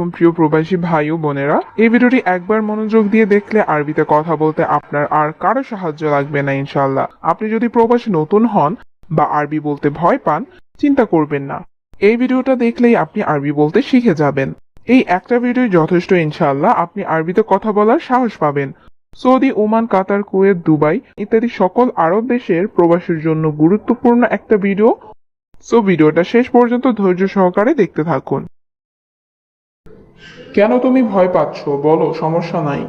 আলাইকুম প্রিয় প্রবাসী ভাই ও বোনেরা, এই ভিডিওটি একবার মনোযোগ দিয়ে দেখলে আরবিতে কথা বলতে আপনার আর কারও সাহায্য লাগবে না ইনশাল্লাহ আপনি যদি প্রবাসী নতুন হন বা আরবি বলতে ভয় পান, চিন্তা করবেন না। এই ভিডিওটা দেখলেই আপনি আরবি বলতে শিখে যাবেন। এই একটা ভিডিও যথেষ্ট ইনশাল্লাহ আপনি আরবিতে কথা বলার সাহস পাবেন। Saudi, Oman, Qatar, Kuwait, Dubai ইত্যাদি সকল আরব দেশের প্রবাসীর জন্য গুরুত্বপূর্ণ একটা ভিডিও। সো ভিডিওটা শেষ পর্যন্ত ধৈর্য সহকারে দেখতে থাকুন। কেন তুমি ভয় পাচ্ছ? বলো, সমস্যা নাই।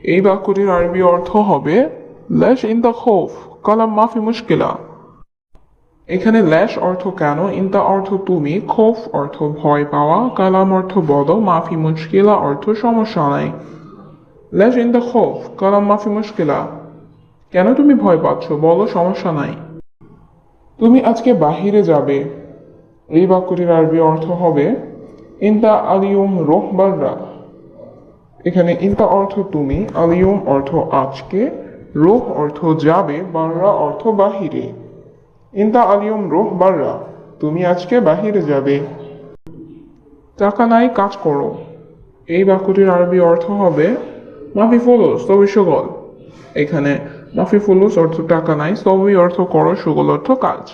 এই বাক্যটির আরবি অর্থ হবে, ল্যাশ ইন দ্য খোফ, কালাম মাফি মুশকিলা। এখানে ল্যাশ অর্থ কেন, ইন্তা অর্থ তুমি, খোফ অর্থ ভয় পাওয়া, কালাম অর্থ বলো মাফি মুশকিলা অর্থ সমস্যা নাই। ল্যাশ ইন দ্য খোফ, কালাম মাফি মুশকিলা। কেন তুমি ভয় পাচ্ছ? বলো, সমস্যা নাই। তুমি আজকে বাহিরে যাবে। এই বাক্যটির আরবি অর্থ হবে ইন্তা আলিয়ম রোহ বাররা। এখানে ইন্তা অর্থ তুমি, আলিয়ম অর্থ আজকে, রোহ অর্থ যাবে, বাররা অর্থ বাহিরে। ইন্তা আলিয়ম রোহ বাররা, তুমি আজকে বাহিরে যাবে। টাকা নাই, কাজ করো। এই বাক্যটির আরবি অর্থ হবে মাফি ফুলুস তবে সুগল। এখানে মাফি ফুলুস অর্থ টাকা নাই সবই অর্থ করো, সুগল অর্থ কাজ।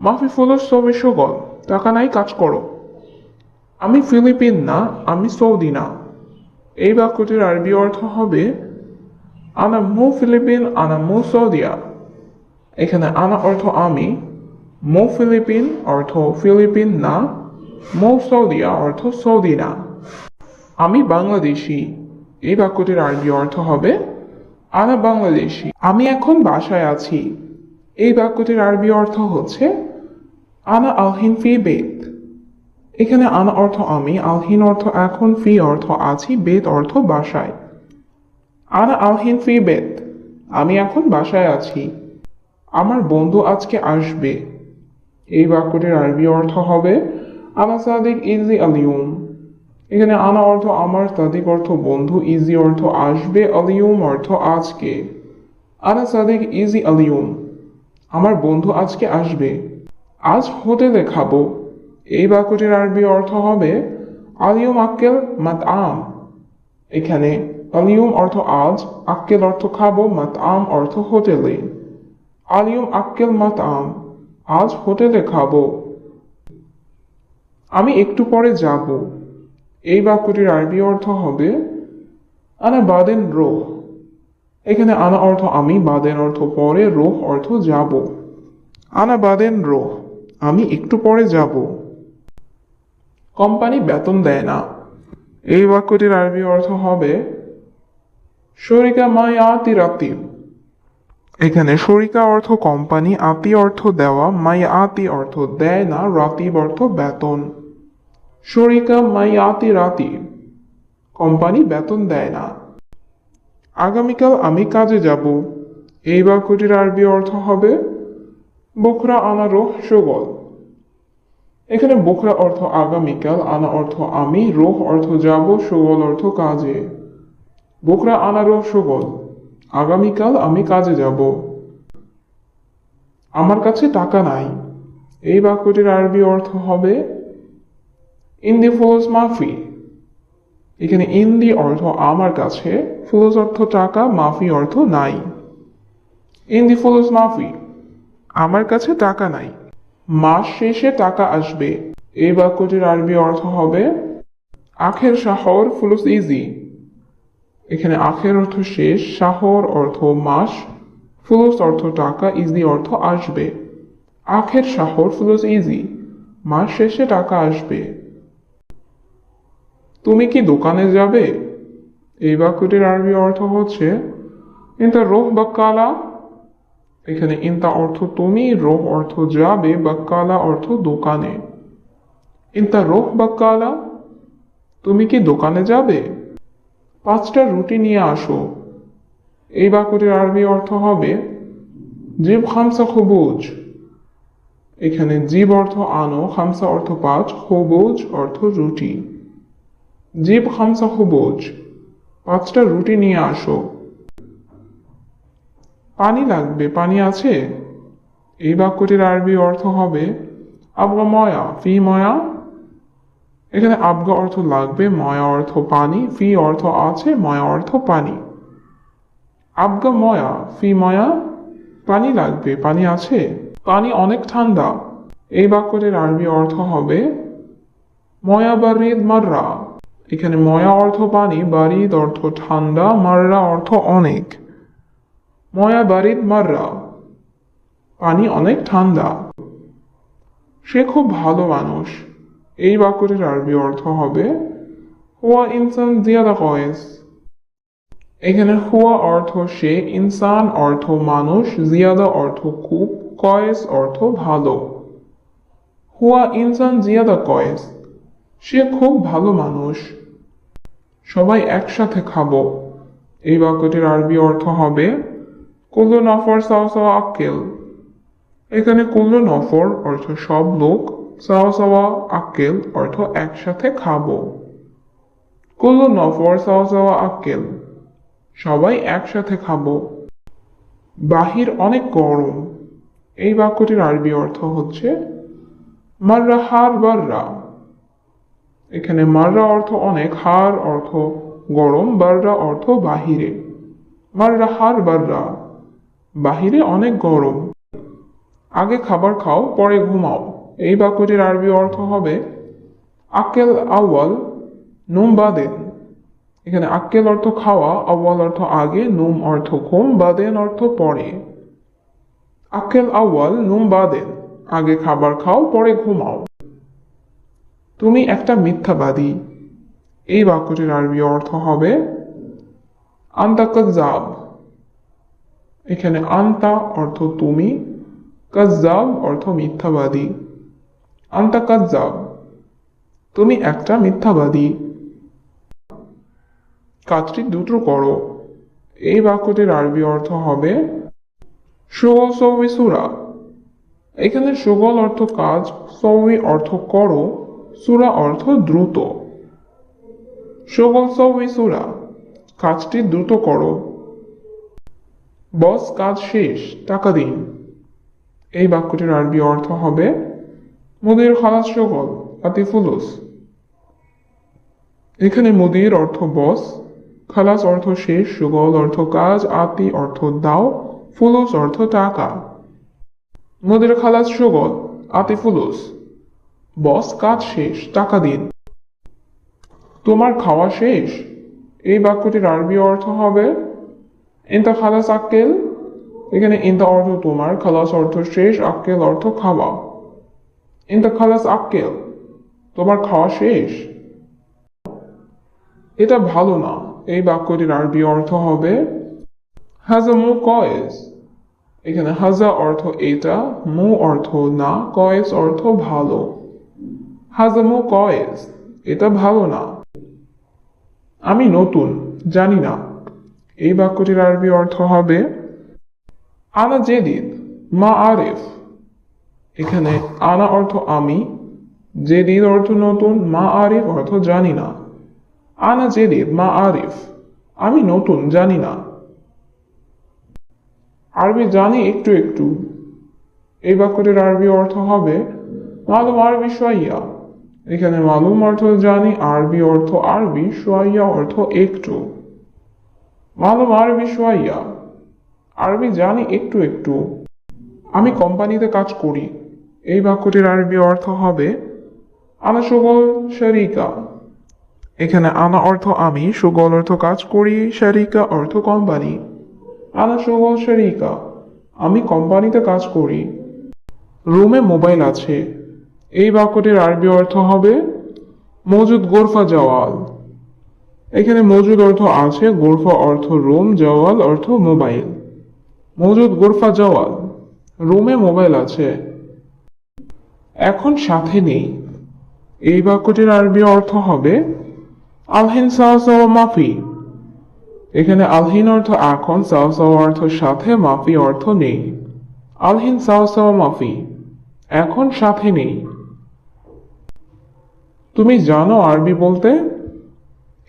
মাফি ফুলুস তবে সুগল। টাকা নাই, কাজ করো। আমি ফিলিপিন না, আমি সৌদি না। এই বাক্যটির আরবি অর্থ হবে, আনা মো ফিলিপিন, আনা মো সৌদিয়া। এখানে আনা অর্থ আমি মো ফিলিপিন অর্থ ফিলিপিন না মো সৌদিয়া অর্থ সৌদি না। আমি বাংলাদেশি এই বাক্যটির আরবি অর্থ হবে, আনা বাংলাদেশি আমি এখন বাসায় আছি। এই বাক্যটির আরবি অর্থ হচ্ছে, আনা আলহিন ফি বেত। এখানে আনা অর্থ আমি, আলহীন অর্থ এখন, ফি অর্থ আছি, বেদ অর্থ বাসায়। আনা আলহিন, ফি বেদ। আমি এখন বাসায় আছি। আমার বন্ধু আজকে আসবে। এই বাক্যটির আরবি অর্থ হবে আনা সাদিক ইজি আলিউম এখানে আনা অর্থ আমার, সাদিক অর্থ বন্ধু, ইজি অর্থ আসবে আলিউম অর্থ আজকে। আনা সাদিক ইজি আলিউম আমার বন্ধু আজকে আসবে। আজ হোটেলে খাব এই বাক্যটির আরবি অর্থ হবে আলিউম আক্কেল মাত আম এখানে আলিউম অর্থ আজ আক্কেল অর্থ খাব মাত আম অর্থ হোটেলে। আলিউম আক্কেল মাত আম আজ হোটেলে খাব। আমি একটু পরে যাব। এই বাক্যটির আরবি অর্থ হবে, আনা বাদেন রোহ। এখানে আনা অর্থ আমি বাদেন অর্থ পরে রোহ অর্থ যাব। আনা বাদেন রোহ আমি একটু পরে যাব। কোম্পানি বেতন দেয় না। এই বাক্যটির আরবি অর্থ হবে, শরিকা মাই আতি রাতিব এখানে শরিকা অর্থ কোম্পানি, আতি অর্থ দেওয়া, মাই আতি অর্থ দেয় না, রাতিব অর্থ বেতন। শরিকা মাই আতি রাতি। কোম্পানি বেতন দেয় না। আগামীকাল আমি কাজে যাব। এই বাক্যটির আরবি অর্থ হবে, বখরা আনা রোহ সুগল। এখানে বখরা অর্থ আগামীকাল, আনা অর্থ আমি, রোহ অর্থ যাব সুগল অর্থ কাজে। বখরা আনা রোহ সুগল আগামীকাল আমি কাজে যাব। আমার কাছে টাকা নাই। এই বাক্যটির আরবি অর্থ হবে ইন ইন্দি ফোজ মাফি এখানে ইন ইন্দি অর্থ আমার কাছে ফুলস অর্থ টাকা মাফি অর্থ নাই। ইন ইন্দি ফুলস মাফি আমার কাছে টাকা নাই। মাস শেষে টাকা আসবে। এই বাক্যটির আরবি অর্থ হবে, আখের শাহর ফুলুস ইজি। এখানে আখের অর্থ শেষ শাহর অর্থ মাস, ফুলুস অর্থ টাকা, ইজি অর্থ আসবে। আখের শাহর ফুলুস ইজি, মাস শেষে টাকা আসবে। তুমি কি দোকানে যাবে? এই বাক্যটির আরবি অর্থ হচ্ছে, ইন্তা রোহ বা কালা এখানে ইন্তা অর্থ তুমি, রোহ অর্থ যাবে বা কালা অর্থ দোকানে। ইন্তা রোহ বা কালা, তুমি কি দোকানে যাবে? পাঁচটা রুটি নিয়ে আসো। এই বাক্যটির আরবি অর্থ হবে, জীব খামসা খবুজ। এখানে জীব অর্থ আনো, খামসা অর্থ পাঁচ, খবুজ অর্থ রুটি। জীব খামসা খবুজ। পাঁচটা রুটি নিয়ে আসো। পানি লাগবে, পানি আছে। এই বাক্যটির আরবি অর্থ হবে আবগা ময়া, ফি ময়া। এখানে আবগা অর্থ লাগবে, ময়া অর্থ পানি, ফি অর্থ আছে, ময়া অর্থ পানি। আবগা ময়া, ফি ময়া, পানি লাগবে, পানি আছে। পানি অনেক ঠান্ডা। এই বাক্যটির আরবি অর্থ হবে ময়া বারিদ মাররা। এখানে ময়া অর্থ পানি, বারিদ অর্থ ঠান্ডা, মাররা অর্থ অনেক। ময়া বারিদ মাররা। পানি অনেক ঠান্ডা। সে খুব ভালো মানুষ। এই বাক্যটির আরবি অর্থ হবে, হুয়া ইনসান জিয়াদা কয়েস। এখানে হুয়া অর্থ সে, ইনসান অর্থ মানুষ, জিয়াদা অর্থ খুব কয়েস অর্থ ভালো। হুয়া ইনসান জিয়াদা কয়েস। সে খুব ভালো মানুষ। সবাই একসাথে খাব। এই বাক্যটির আরবি অর্থ হবে কুল্লু নফর সাও সাওয়া আক্কেল। এখানে কুল্লু নফর অর্থ সব লোক সাওয়া সাওয়া আক্কেল অর্থ একসাথে খাব। কুল্লু নফর সাওয়া সাওয়া আক্কেল, সবাই একসাথে খাব। বাহির অনেক গরম, এই বাক্যটির আরবি অর্থ হচ্ছে মাররা হার বাররা। এখানে মাররা অর্থ অনেক, হার অর্থ গরম, বাররা অর্থ বাহিরে। মাররা হার বাররা। বাহিরে অনেক গরম। আগে খাবার খাও, পরে ঘুমাও। এই বাক্যটির আরবি অর্থ হবে আক্কেল আউয়াল, নুম বাদেন। এখানে আক্কেল অর্থ খাওয়া, আউয়াল অর্থ আগে, নোম অর্থ ঘুম, বাদেন অর্থ পরে। আক্কেল আউয়াল, নোম বাদেন। আগে খাবার খাও, পরে ঘুমাও। তুমি একটা মিথ্যাবাদী। এই বাক্যটির আরবি অর্থ হবে আন্তা কাজ্জাব এখানে আন্তা অর্থ তুমি, কাজ্জাব অর্থ মিথ্যাবাদী। আন্তা কাজ্জাব, তুমি একটা মিথ্যাবাদী। কাজটি দুটো করো। এই বাক্যটির আরবি অর্থ হবে সুগল সৌমি সুরা। এখানে সুগল অর্থ কাজ, সৌমি অর্থ করো, সুরা অর্থ দ্রুত। সুগল সৌমি সুরা, কাজটি দ্রুত করো। বস, কাজ শেষ, টাকা দিন। এই বাক্যটির আরবি অর্থ হবে, মুদির খালাস সকল আতি ফুলুস এখানে মুদির অর্থ বস, খালাস অর্থ শেষ, সুগল অর্থ কাজ, আতি অর্থ দাও, ফুলুস অর্থ টাকা। মুদির খালাস সুগল আতি ফুলুস বস, কাজ শেষ, টাকা দিন। তোমার খাওয়া শেষ। এই বাক্যটির আরবি অর্থ হবে ইন্তা খালাস আক্কেল এখানে ইন্তা অর্থ তোমার, খালাস অর্থ শেষ আক্কেল অর্থ খাওয়া। ইন্তা খালাস আক্কেল তোমার খাওয়া শেষ। এটা ভালো না, এই বাক্যটির আরবি অর্থ হবে, হাজা মু কয়েস। এখানে হাজা অর্থ এটা, মু অর্থ না, কয়েস অর্থ ভালো। হাজা মু কয়েস, এটা ভালো না। আমি নতুন, জানি না। এই বাক্যটির আরবি অর্থ হবে, আনা জেদিদ, মা আরেফ। এখানে আনা অর্থ আমি, জেদিদ অর্থ নতুন, মা আরিফ অর্থ জানি না। আনা জেদিদ, মা আরিফ, আমি নতুন, জানি না। আরবি জানি একটু একটু। এই বাক্যটির আরবি অর্থ হবে, মালুম আরবি সোয়াইয়া। এখানে মালুম অর্থ জানি, আরবি অর্থ আরবি, সোয়াইয়া অর্থ একটু। মালুম আরবি সোয়াইয়া আরবি জানি একটু একটু। আমি কোম্পানিতে কাজ করি। এই বাক্যটির আরবি অর্থ হবে, আনা সুগল শারিকা। এখানে আনা অর্থ আমি, সুগল অর্থ কাজ করি, শারিকা অর্থ কোম্পানি। আনা সুগল শারিকা। আমি কোম্পানিতে কাজ করি। রুমে মোবাইল আছে। এই বাক্যটির আরবি অর্থ হবে, মজুদ গোরফা জওয়াল। এখানে মজুদ অর্থ আছে, গোরফা অর্থ রোম, জওয়াল অর্থ মোবাইল। মজুদ, গোরফা, জওয়াল। রোমে মোবাইল আছে। এখন সাথে নেই। এই বাক্যটির আরবি অর্থ হবে, আলহিন মাফি। এখানে আলহিন অর্থ এখন অর্থ সাথে, মাফি অর্থ নেই। আলহিন মাফি। এখন সাথে নেই। তুমি জানো আরবি বলতে?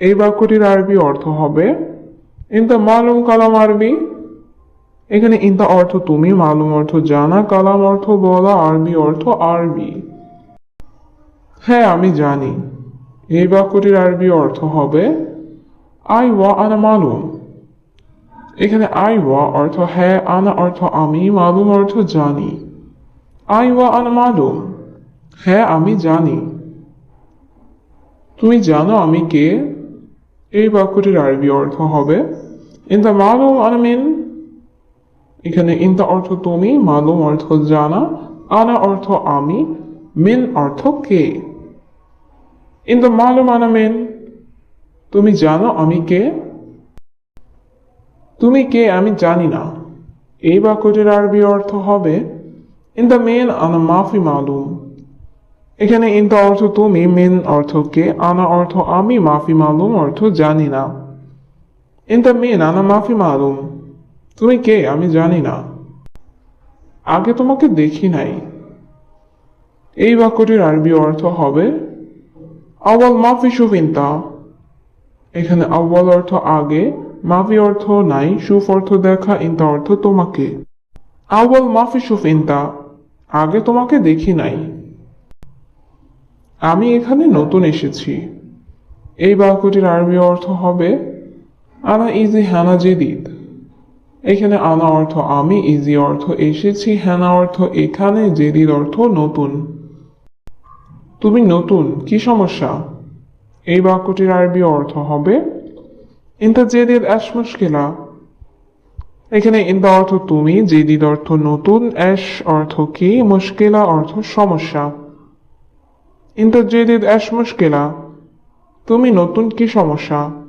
এই বাক্যটির আরবি অর্থ হবে ইনতা মালুম কালাম আরবি এখানে ইনতা অর্থ তুমি মালুম অর্থ জানা কালাম অর্থ বলা আরবি অর্থ আরবি হ্যাঁ আমি জানি, এই বাক্যটির আরবি অর্থ হবে আই ওয়া আনা মালুম এখানে আই ওয়া অর্থ হ্যাঁ আনা অর্থ আমি মালুম অর্থ জানি আই ওয়া আনা মালুম হ্যাঁ আমি জানি, তুমি জানো আমি কে? এই বাক্যটির আরবি অর্থ হবে ইনতা মালুম আনা মিন এখানে ইনতা অর্থ তুমি মালুম অর্থ জানা আনা অর্থ আমি মিন অর্থ কে? ইনতা মালুম আনা মিন তুমি জানো আমি কে? তুমি কে আমি জানি না। এই বাক্যটির আরবি অর্থ হবে ইন দ্য মেন আনা মাফি মালুম এখানে ইন অর্থ তুমি, মেন অর্থ কে, আনা অর্থ আমি, মাফি মালুম অর্থ জানি না। ইন দ্য মেন, আনা মাফি মালুম। তুমি কে, আমি জানি না। আগে তোমাকে দেখি নাই। এই বাক্যটির আরবি অর্থ হবে, আওয়াল মাফি সুফিন্তা। এখানে আউ্বাল অর্থ আগে, মাফি অর্থ নাই, সুফ অর্থ দেখা, ইন্তা অর্থ তোমাকে। আউ্বাল মাফি সুফ ইন্তা আগে তোমাকে দেখি নাই। আমি এখানে নতুন এসেছি। এই বাক্যটির আরবি অর্থ হবে, আনা ইজি হ্যানা জেদিদ। এখানে আনা অর্থ, আমি ইজি অর্থ এসেছি হ্যানা অর্থ এখানে, জেদিদ অর্থ নতুন। তুমি নতুন, কি সমস্যা? এই বাক্যটির আরবি অর্থ হবে, ইন্তা জেদিদ অ্যাশ মুশকিলা। এখানে ইন্তা অর্থ, তুমি। জেদিদ অর্থ, নতুন। অ্যাশ অর্থ, কি? মুশকিলা অর্থ, সমস্যা। জেদিদ অ্যাশ মুশকিলা তুমি নতুন কি সমস্যা?